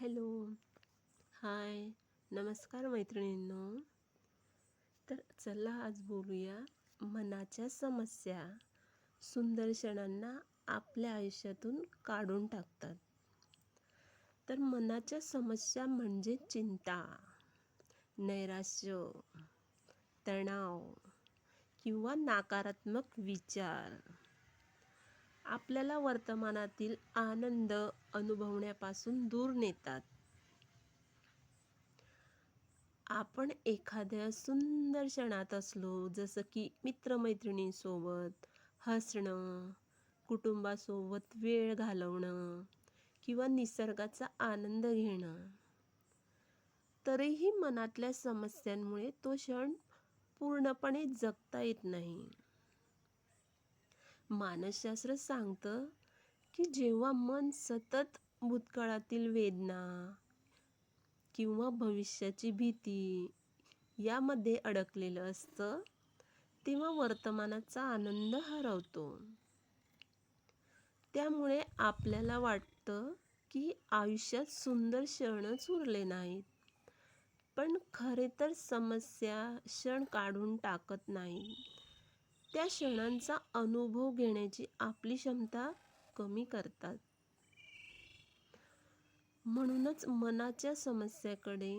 Hello. हाय. नमस्कार मैत्रिणींनो. तर चला आज बोलूया मनाच्या समस्या. सुंदर क्षणांना आपल्या आयुष्यातून काढून टाकतात. तर मनाच्या समस्या म्हणजे चिंता नैराश्य तणाव किंवा नकारात्मक विचार. आपल्याला वर्तमानातील आनंद अनुभवण्यापासून दूर नेतात. आपण एखाद्या सुंदर क्षणात असलो जसं की मित्रमैत्रिणींसोबत हसणं कुटुंबासोबत वेळ घालवणं किंवा निसर्गाचा आनंद घेणं तरीही मनातल्या समस्यांमुळे तो क्षण पूर्णपणे जगता येत नाही. मानसशास्त्र सांगतं की जेव्हा मन सतत भूतकाळातील वेदना किंवा भविष्याची भीती यामध्ये अडकलेलं असतं तेव्हा वर्तमानाचा आनंद हरवतो. त्यामुळे आपल्याला वाटतं की आयुष्यात सुंदर क्षणच उरले नाहीत पण खरे तर समस्या क्षण काढून टाकत नाही त्या क्षणांचा अनुभव घेण्याची आपली क्षमता कमी करतात. म्हणूनच मनाच्या समस्याकडे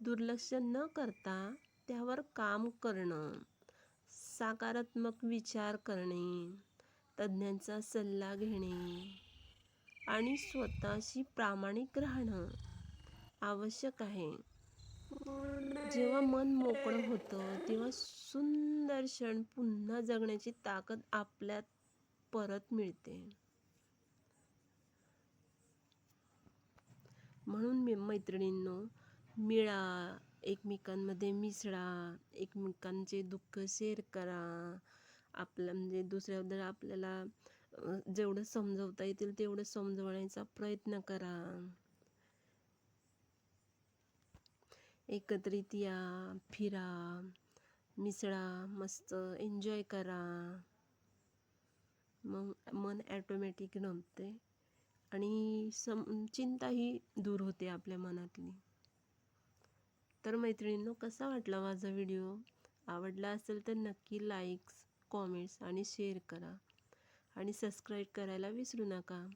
दुर्लक्ष न करता त्यावर काम करणं सकारात्मक विचार करणे तज्ज्ञांचा सल्ला घेणे आणि स्वतःशी प्रामाणिक राहणं आवश्यक आहे. जेव्हा मन मोकळं होतं तेव्हा सुंदर क्षण पुन्हा जगण्याची ताकद आपल्यात परत मिळते. म्हणून मी मैत्रिणींनो मिळा एकमेकांमध्ये मिसळा एकमेकांचे दुःख शेअर करा. आपलं म्हणजे दुसऱ्याबद्दल आपल्याला जेवढं समजवता येतील तेवढं समजवण्याचा प्रयत्न करा. एकत्रित या फिरा मिसळा मस्त एन्जॉय करा. मग मन ॲटोमॅटिक रमते आणि सम चिंताही दूर होते आपल्या मनातली. तर मैत्रिणींनो कसा वाटला माझा व्हिडिओ आवडला असेल तर नक्की लाईक्स कॉमेंट्स आणि शेअर करा. आणि सबस्क्राईब करायला विसरू नका.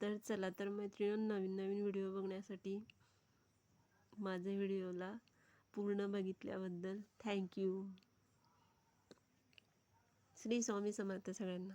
तर चला तर मैत्रिणी नवीन नवीन व्हिडिओ बघण्यासाठी माझ्या व्हिडिओला पूर्ण बघितल्याबद्दल थँक्यू. श्री स्वामी समर्थ सगळ्यांना.